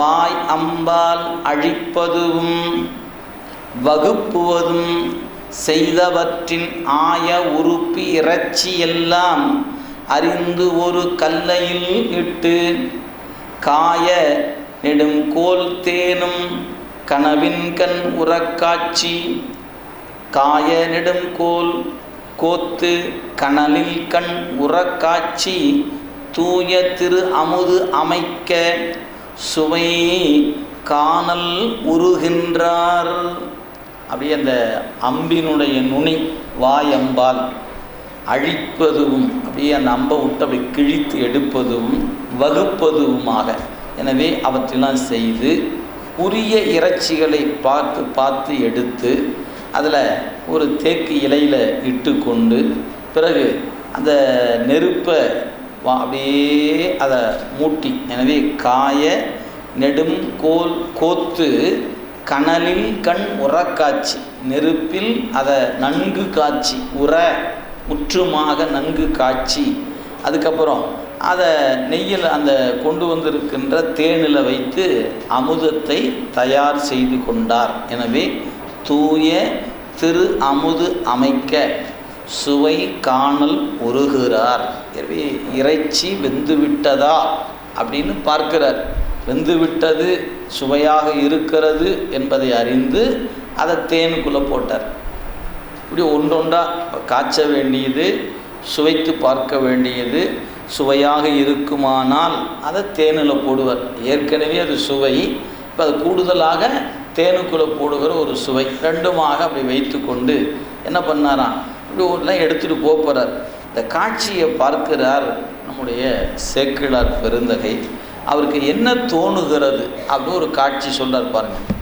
வாய் அம்பால் அழிப்பதும் வகுப்புவதும் செய்தவற்றின் ஆய உறுப்பு இறைச்சி எல்லாம் அறிந்து ஒரு கல்லையில் இட்டு காய நெடும் கோல் தேனும் கனவின் கண் உறக்காட்சி காய நெடும் கோல் கோத்து கனலில் கண் உறக்காட்சி தூய திரு அமுது அமைக்க சுவை காணல் உருகின்றார். அப்படியே அந்த அம்பினுடைய நுனி வாயம்பால் அழிப்பதும் அப்படியே அந்த அம்பை விட்டு அப்படி கிழித்து எடுப்பதும் வகுப்பதுமாக. எனவே அவற்றெல்லாம் செய்து உரிய இறைச்சிகளை பார்த்து பார்த்து எடுத்து அதில் ஒரு தேக்கு இலையில் இட்டு கொண்டு பிறகு அந்த நெருப்பை வா அப்படியே அதை மூட்டி எனவே காய நெடும் கோல் கோத்து கனலில் கண் உரக்காட்சி நெருப்பில் அதை நன்கு காய்ச்சி உற முற்றுமாக நன்கு காய்ச்சி அதுக்கப்புறம் அதை நெய்யில் அந்த கொண்டு வந்திருக்கின்ற தேனில் வைத்து அமுதத்தை தயார் செய்து கொண்டார். எனவே தூய திரு அமுது அமைக்க. சுவை காணல் உருகிறார் எனவே இறைச்சி வெந்துவிட்டதா அப்படின்னு பார்க்கிறார். வெந்துவிட்டது சுவையாக இருக்கிறது என்பதை அறிந்து அதை தேனுக்குள்ளே போட்டார். இப்படி ஒன்றொன்றா காய்ச்ச வேண்டியது சுவைத்து பார்க்க வேண்டியது சுவையாக இருக்குமானால் அதை தேனில் போடுவார். ஏற்கனவே அது சுவை இப்போ அது கூடுதலாக தேனுக்குள்ளே போடுகிற ஒரு சுவை ரெண்டுமாக அப்படி வைத்து கொண்டு என்ன பண்ணாராம் இப்படி ஒன்றுலாம் எடுத்துகிட்டு போகிறார் இந்த காட்சியை பார்க்கிறார் நம்முடைய சேக்கிழார் பெருந்தகை. அவருக்கு என்ன தோணுகிறது? அப்படின்னு ஒரு காட்சி சொல்கிறார் பாருங்கள்